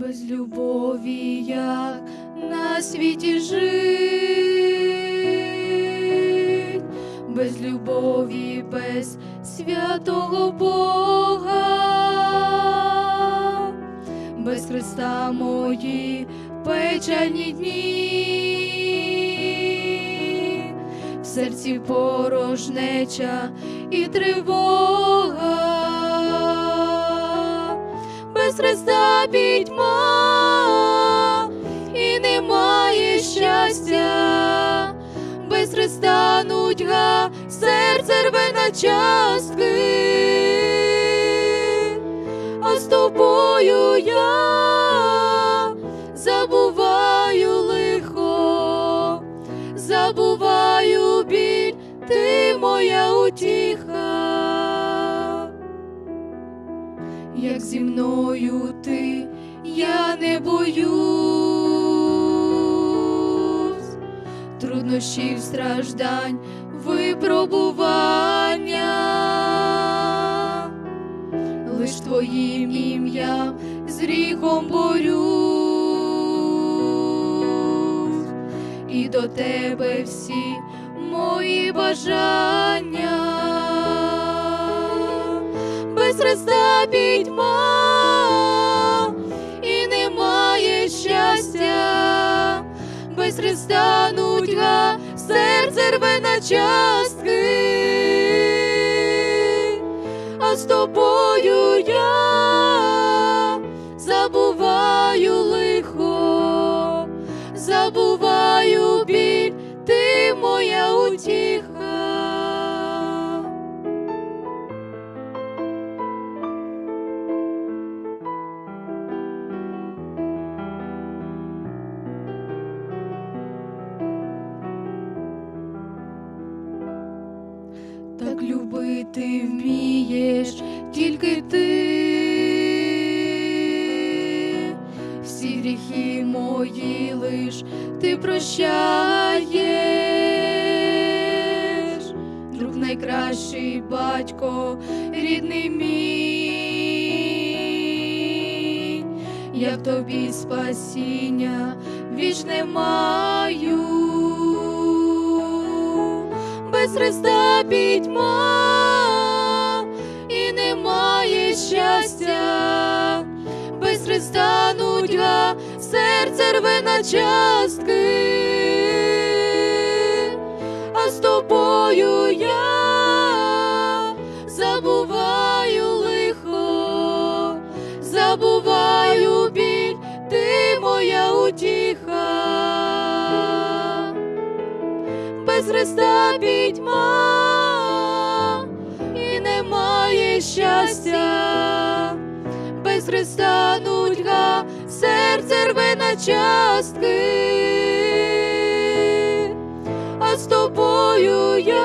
без любові, як на світі жить, без любові, без святого Бога, без Христа мої печальні дні, в серці порожнеча і тривога, Христа пітьма, і немає щастя, без Христа нудьга, серце рве на частки, а з тобою я забуваю лихо, забуваю біль, ти моя утіха, як зі мною ти, я не боюсь, труднощів, страждань, випробування, лиш твоїм ім'ям з гріхом борюсь, і до тебе всі мої бажання, без Христа пітьма, без стануть га, серце рве на частки, а з тобою я забуваю Так любити вмієш тільки ти, всі гріхи мої лиш ти прощаєш, друг найкращий батько, рідний мій, я в тобі спасіння вічне маю. Без Христа пітьма, і немає щастя, без Христа нудьга, серце рве на частки, а з тобою я забуваю лихо, забуваю біль, ти моя утіха. Без Христа пітьма, щастя, без Христа нудьга, серце рве на частки, а з тобою я.